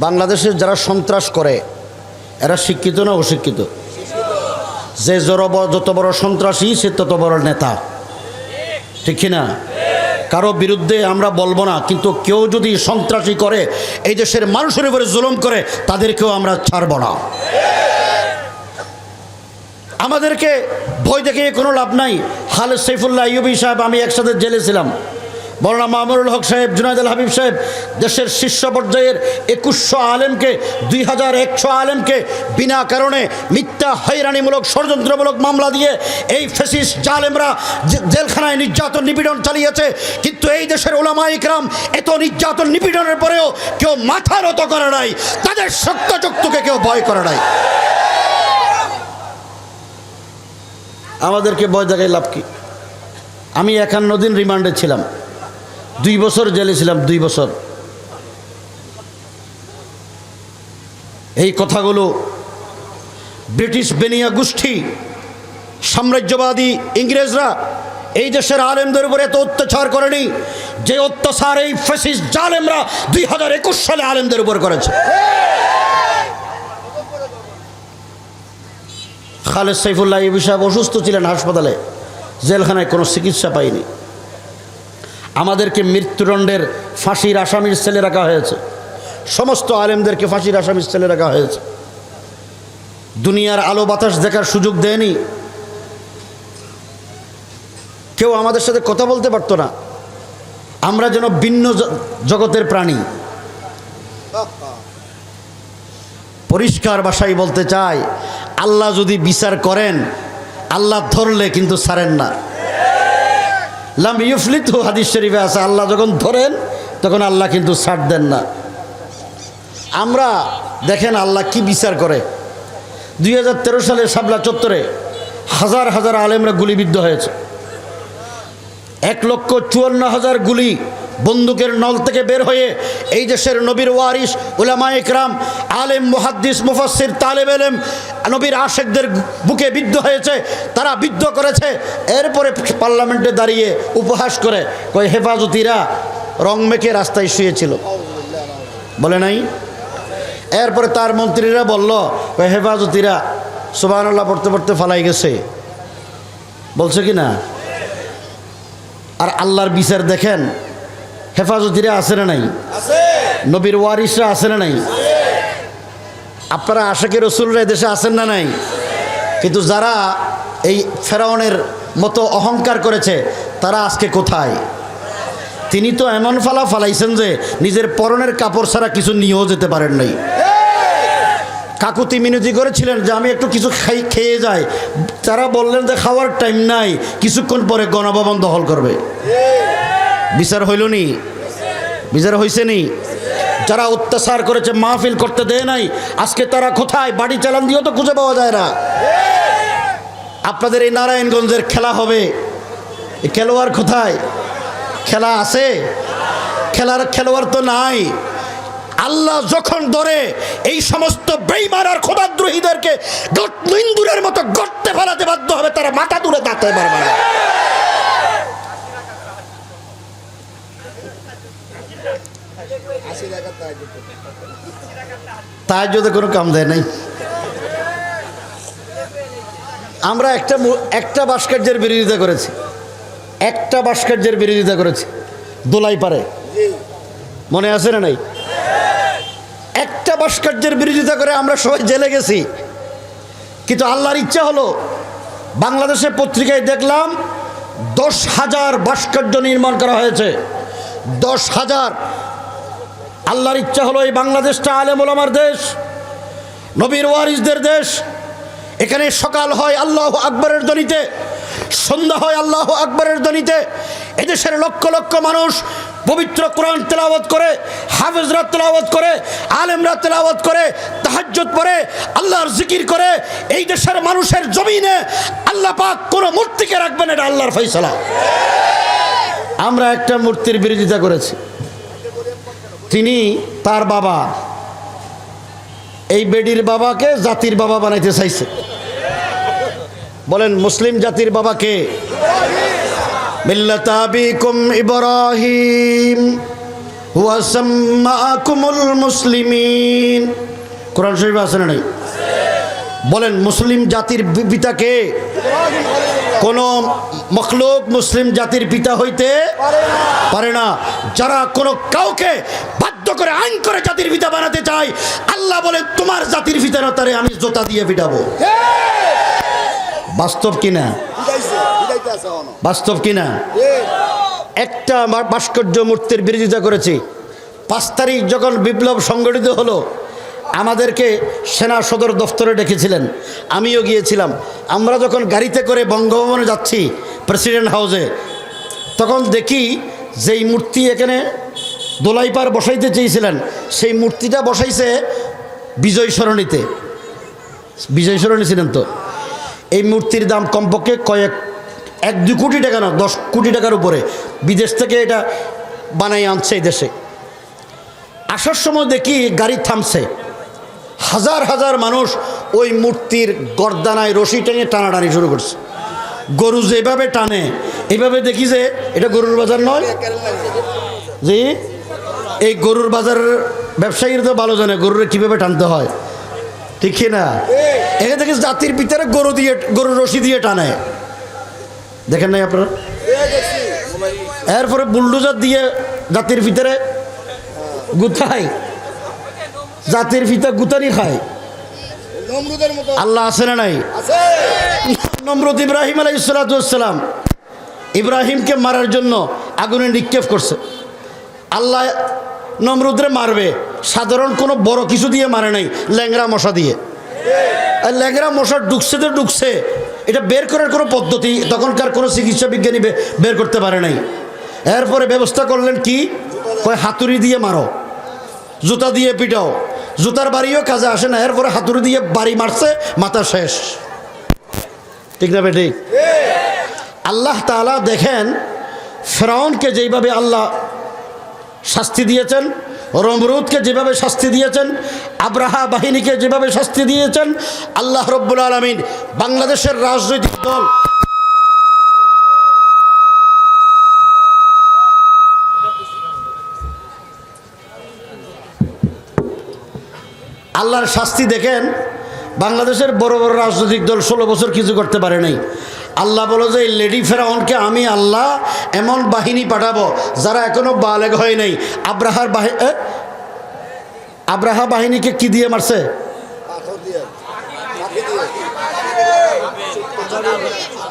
বাংলাদেশের যারা সন্ত্রাস করে, এরা শিক্ষিত না অশিক্ষিত? যে ব- যত বড় সন্ত্রাসী, সে তত বড় নেতা। ঠিক না? কারও বিরুদ্ধে আমরা বলব না, কিন্তু কেউ যদি সন্ত্রাসী করে, এই দেশের মানুষের উপরে জুলুম করে, তাদেরকেও আমরা ছাড়ব না। আমাদেরকে ভয় দেখে কোনো লাভ নাই। খালেদ সৈফুল্লাহ ইউবি সাহেব, আমি একসাথে জেলে ছিলাম। মৌলানা মামুনুল হক সাহেব, জুনায়দ আল হাবিব সাহেব, দেশের শীর্ষ পর্যায়ের একুশশো আলেমকে, দুই হাজার একশো আলেমকে বিনা কারণে মিথ্যা, হয়রানিমূলক, ষড়যন্ত্রমূলক মামলা দিয়ে এই ফেসিস জালেমরা জেলখানায় নির্যাতন, নিপীড়ন চালিয়েছে। কিন্তু এই দেশের ওলামা ইকরাম এত নির্যাতন, নিপীড়নের পরেও কেউ মাথা নত করে নাই। তাদের চক্ষুকে কেউ ভয় করে নাই। আমাদেরকে ভয় দেখায় লাভ কি? আমি একান্ন দিন রিমান্ডে ছিলাম। দুই বছর জেলে ছিলাম, দুই বছর। এই কথাগুলো ব্রিটিশ বেনিয়া গোষ্ঠী, সাম্রাজ্যবাদী ইংরেজরা এই দেশের আলেমদের উপরে এত অত্যাচার করেনি যে অত্যাচার এই ফেসিস জালেমরা দুই হাজার একুশ সালে আলেমদের উপর করেছে। খালেদ সাইফুল্লাহ এই বিষয়ে অসুস্থ ছিলেন হাসপাতালে, জেলখানায় কোনো চিকিৎসা পায়নি। আমাদেরকে মৃত্যুদণ্ডের ফাঁসির আসামির ছেলে রাখা হয়েছে। সমস্ত আলেমদেরকে ফাঁসির আসামির ছেলে রাখা হয়েছে। দুনিয়ার আলো বাতাস দেখার সুযোগ দেয়নি। কেউ আমাদের সাথে কথা বলতে পারতো না। আমরা যেন ভিন্ন জগতের প্রাণী। পরিষ্কার ভাষায় বলতে চাই, আল্লাহ যদি বিচার করেন, আল্লাহ ধরলে কিন্তু ছাড়েন না। লাম ইউফলিত হাদিস শরীফে আছে, আল্লাহ যখন ধরেন, তখন আল্লাহ কিন্তু ছাড় দেন না। আমরা দেখেন আল্লাহ কি বিচার করে। দুই সালে সাবলা চত্বরে হাজার হাজার আলেমরা গুলিবিদ্ধ হয়েছে। এক লক্ষ চুয়ান্ন হাজার গুলি বন্দুকের নল থেকে বের হয়ে এই দেশের নবীর ওয়ারিস উলামা ইকরাম, আলেম, মুহাদ্দিস মুফাসির তালেব এলেম, নবীর আশেকদের বুকে বিদ্ধ হয়েছে, তারা বিদ্ধ করেছে। এরপরে পার্লামেন্টে দাঁড়িয়ে উপহাস করে কই হেফাজতিরা রং মেখে রাস্তায় শুয়েছিল। বলে নাই? এরপরে তার মন্ত্রীরা বলল হেফাজতিরা সুবাহ পড়তে পড়তে ফালাই গেছে। বলছে কি না? আর আল্লাহর বিচার দেখেন হেফাজতিরা আছে না নাই? নবীর ওয়ারিসরা আছে না নাই? আপনারা আশাকে রসুলরা দেশে আছেন না নাই? কিন্তু যারা এই ফেরাউনের মতো অহংকার করেছে তারা আজকে কোথায়? তিনি তো এমন ফালা ফালাইছেন যে নিজের পরনের কাপড় ছাড়া কিছু নিয়েও যেতে পারেন নাই। কাকুতি মিনতি করেছিলেন যে আমি একটু কিছু খাই খেয়ে যাই। তারা বললেন যে খাওয়ার টাইম নাই। কিছুক্ষণ পরে গণভবন দখল করবে। বিচার হইল নি? বিচার হয়েছে নি? যারা অত্যাচার করেছে, মাহফিল করতে দেয় নাই, আজকে তারা কোথায়? বাড়ি চালান দিয়েও তো খুঁজে পাওয়া যায় না। আপনাদের এই নারায়ণগঞ্জের খেলা হবে। খেলোয়াড় কোথায়? খেলা আছে? খেলার খেলোয়াড় তো নাই। আল্লাহ যখন ধরে, এই সমস্ত বেইমান আর খোদাদ্রোহীদেরকে ইন্দুরের মতো গড়তে ফেলাতে বাধ্য হবে, তারা মাথা দূরে থাকতে পারবে না তাই যদি কোনো কাম দেয় নাই। আমরা একটা একটা ভাস্কর্যের বিরোধিতা করেছি। একটা ভাস্কর্যের বিরোধিতা করেছি। দোলাই পারে। মনে আছে না নাই? একটা ভাস্কর্যের বিরোধিতা করে আমরা সবাই জেলে গেছি। কিন্তু আল্লাহর ইচ্ছা হলো, বাংলাদেশে পত্রিকায় দেখলাম, দশ হাজার ভাস্কর্য নির্মাণ করা হয়েছে। দশ হাজার আল্লাহর ইচ্ছা হলো এই বাংলাদেশটা আলেম ওলামার দেশ, নবীর ওয়ারিসদের দেশ। এখানে সকাল হয় আল্লাহ আকবরের দনিতে সন্ধ্যা হয় আল্লাহ আকবরের দনিতে এদেশের লক্ষ লক্ষ মানুষ পবিত্র কোরআন তেলাওয়াত করে, হাফেজরা তেলাওয়াত করে, আলেমরা তেলাওয়াত করে, তাহাজ্জুদ পড়ে, আল্লাহর জিকির করে। এই দেশের মানুষের জমিনে আল্লাহ পাক কোনো মূর্তিকে রাখবেন, এটা আল্লাহর ফয়সালা। আমরা একটা মূর্তির বিরোধিতা করেছি। তিনি তার বাবা, এই বেডির বাবাকে জাতির বাবা বানাইতে চাইছে। বলেন, মুসলিম জাতির বাবাকে আছে নাই? বলেন, মুসলিম জাতির পিতাকে কোন মখলুক মুসলিম জাতির পিতা হইতে পারে না। যারা কোনো কাউকে বাধ্য করে আইন করে জাতির পিতা বানাতে চায়, আল্লাহ বলে তোমার জাতির পিতা না তারে আমি জোতা দিয়ে পিটাবো। বাস্তব কিনা বাস্তব কিনা একটা ভাস্কর্য মূর্তির বিরোধিতা করেছি। পাঁচ তারিখ যখন বিপ্লব সংগঠিত হলো আমাদেরকে সেনা সদর দফতরে ডেকেছিলেন। আমিও গিয়েছিলাম। আমরা যখন গাড়িতে করে বঙ্গভবনে যাচ্ছি প্রেসিডেন্ট হাউসে, তখন দেখি যেই মূর্তি এখানে দোলাইপার বসাইতে চেয়েছিলেন, সেই মূর্তিটা বসাইছে বিজয় সরণিতে। বিজয় সরণি ছিলেন তো। এই মূর্তির দাম কমপক্ষে কয়েক, এক দু কোটি টাকা না, দশ কোটি টাকার উপরে। বিদেশ থেকে এটা বানাই আনছে এই দেশে। আসার সময় দেখি গাড়ি থামছে। হাজার হাজার মানুষ ওই মূর্তির গর্দানায় রশি টেনে টানাটানি শুরু করছে। গরু যেভাবে টানে এইভাবে দেখি যে এটা গরুর বাজার নয়। জি? এই গরুর বাজার ব্যবসায়ীর তো ভালো জানে গরুরে কীভাবে টানতে হয়। ঠিক না? এখানে দেখি জাতির ভিতরে গরু দিয়ে, গরুর রশি দিয়ে টানে। দেখেন নাই আপনারা? এরপরে বুলডোজার দিয়ে জাতির ভিতরে গুতাই জাতির ভিতরে গুতারি খায়। আল্লাহ আছে না নাই? আছে। নমরুদ ইব্রাহিম আলাই ইসলাতাম ইব্রাহিমকে মারার জন্য আগুনে নিক্ষেপ করছে। আল্লাহ নমরুদরে মারবে। সাধারণ কোনো বড় কিছু দিয়ে মারে নাই ল্যাংরা মশা দিয়ে। আর ল্যাংরা মশা ঢুকছে তো ঢুকছে এটা বের করার কোনো পদ্ধতি তখনকার কোনো চিকিৎসা বিজ্ঞানী বের করতে পারে নাই। এরপরে ব্যবস্থা করলেন কি? কয় হাতুড়ি দিয়ে মারো। জুতা দিয়ে পিটাও। জুতার বাড়িও কাজে আসে না, এরপরে হাতুড়ি দিয়ে বাড়ি মারছে, মাথা শেষ। ঠিক না বেঠিক আল্লাহ তাআলা দেখেন, ফেরাউনকে যেইভাবে আল্লাহ শাস্তি দিয়েছেন, রমরুদকে যেভাবে শাস্তি দিয়েছেন, আব্রাহা বাহিনীকে যেভাবে শাস্তি দিয়েছেন, আল্লাহ রব্বুল আলমিন বাংলাদেশের রাজনৈতিক দল আল্লাহর শাস্তি দেখেন, বাংলাদেশের বড় বড় রাজনৈতিক দল ষোলো বছর কিছু করতে পারে নাই। আল্লাহ বলো যে এই লেডি ফেরাউনকে আমি আল্লাহ এমন বাহিনী পাঠাবো যারা এখনও বালেগ হয় নাই। আব্রাহার বাহি আব্রাহা বাহিনীকে কি দিয়ে মারছে?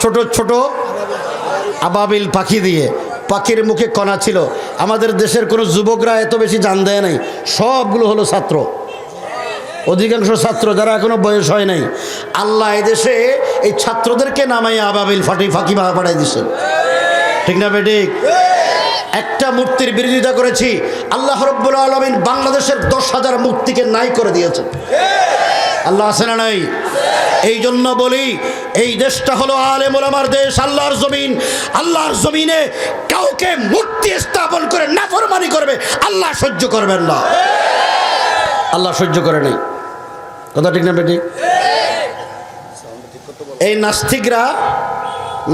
ছোট ছোট আবাবিল পাখি দিয়ে। পাখির মুখে কণা ছিল। আমাদের দেশের কোনো যুবকরা এত বেশি জান দেয় নাই। সবগুলো হলো ছাত্র। অধিকাংশ ছাত্র যারা এখনও বয়স হয় নাই, আল্লাহ এদেশে এই ছাত্রদেরকে নামাই আবাবিল ফাটি ফাঁকি বা পাঠাই দিচ্ছে ঠিক না বেঠিক একটা মূর্তির বিরোধিতা করেছি, আল্লাহ রব্বুল আলমিন বাংলাদেশের দশ হাজার মূর্তিকে নাই করে দিয়েছেন। আল্লাহ আছে না নাই? এই জন্য বলি, এই দেশটা হলো আলেম দেশ, আল্লাহর জমিন। আল্লাহর জমিনে কাউকে মূর্তি স্থাপন করে নাফরমানি করবে, আল্লাহ সহ্য করবেন না। আল্লাহ সহ্য করে নাই। কথা ঠিক না বেটি? এই নাস্তিকরা,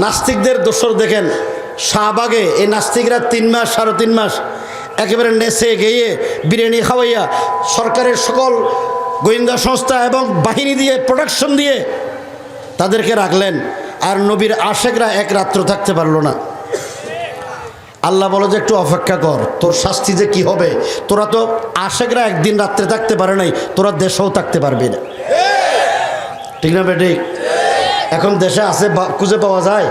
নাস্তিকদের দোসর দেখেন, শাহবাগে এই নাস্তিকরা তিন মাস সাড়ে তিন মাস একেবারে নেচে গেয়ে বিরিয়ানি খাওয়াইয়া সরকারের সকল গোয়েন্দা সংস্থা এবং বাহিনী দিয়ে প্রোডাকশন দিয়ে তাদেরকে রাখলেন। আর নবীর আশেকরা এক রাত্র থাকতে পারল না। আল্লাহ বলো যে, একটু অপেক্ষা কর, তোর শাস্তি যে কি হবে, তোরা তো আশেকরা একদিন রাত্রে থাকতে পারে নাই, তোরা দেশেও থাকতে পারবি না। ঠিক না বেটি এখন দেশে আছে খুঁজে পাওয়া যায়?